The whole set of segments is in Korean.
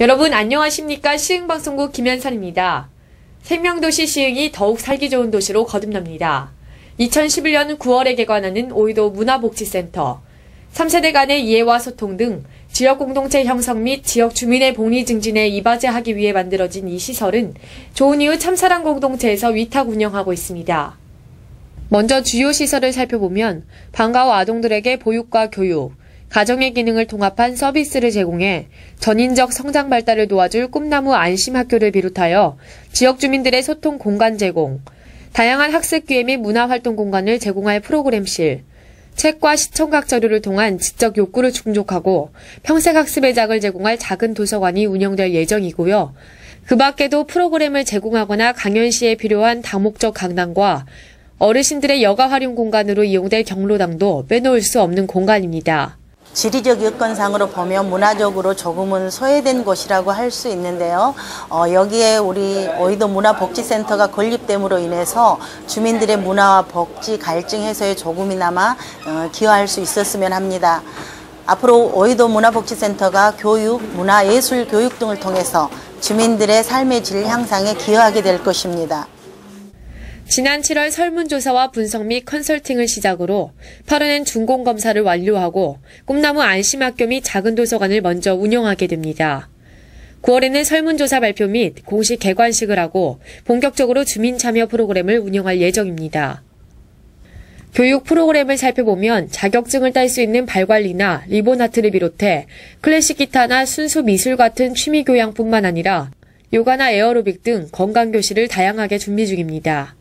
여러분 안녕하십니까 시흥방송국 김현선입니다. 생명도시 시흥이 더욱 살기 좋은 도시로 거듭납니다. 2011년 9월에 개관하는 오이도 문화복지센터, 3세대 간의 이해와 소통 등 지역 공동체 형성 및 지역 주민의 복리 증진에 이바지하기 위해 만들어진 이 시설은 좋은 이웃 참사랑 공동체에서 위탁 운영하고 있습니다. 먼저 주요 시설을 살펴보면 방과후 아동들에게 보육과 교육, 가정의 기능을 통합한 서비스를 제공해 전인적 성장 발달을 도와줄 꿈나무 안심학교를 비롯하여 지역 주민들의 소통 공간 제공, 다양한 학습 기회 및 문화 활동 공간을 제공할 프로그램실, 책과 시청각 자료를 통한 지적 욕구를 충족하고 평생 학습의 장을 제공할 작은 도서관이 운영될 예정이고요. 그 밖에도 프로그램을 제공하거나 강연 시에 필요한 다목적 강당과 어르신들의 여가 활용 공간으로 이용될 경로당도 빼놓을 수 없는 공간입니다. 지리적 여건상으로 보면 문화적으로 조금은 소외된 곳이라고 할 수 있는데요. 어, 여기에 우리 오이도 문화복지센터가 건립됨으로 인해서 주민들의 문화와 복지 갈증 해소에 조금이나마 어, 기여할 수 있었으면 합니다. 앞으로 오이도 문화복지센터가 교육, 문화, 예술 교육 등을 통해서 주민들의 삶의 질 향상에 기여하게 될 것입니다. 지난 7월 설문조사와 분석 및 컨설팅을 시작으로 8월엔 준공검사를 완료하고 꿈나무 안심학교 및 작은 도서관을 먼저 운영하게 됩니다. 9월에는 설문조사 발표 및 공식 개관식을 하고 본격적으로 주민 참여 프로그램을 운영할 예정입니다. 교육 프로그램을 살펴보면 자격증을 딸 수 있는 발관리나 리본 아트를 비롯해 클래식 기타나 순수 미술 같은 취미 교양뿐만 아니라 요가나 에어로빅 등 건강 교실을 다양하게 준비 중입니다.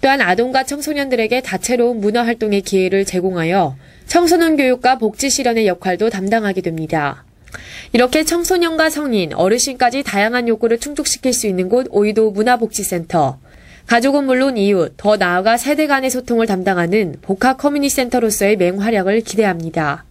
또한 아동과 청소년들에게 다채로운 문화 활동의 기회를 제공하여 청소년 교육과 복지 실현의 역할도 담당하게 됩니다. 이렇게 청소년과 성인, 어르신까지 다양한 욕구를 충족시킬 수 있는 곳 오이도 문화복지센터. 가족은 물론 이웃, 더 나아가 세대 간의 소통을 담당하는 복합 커뮤니티 센터로서의 맹활약을 기대합니다.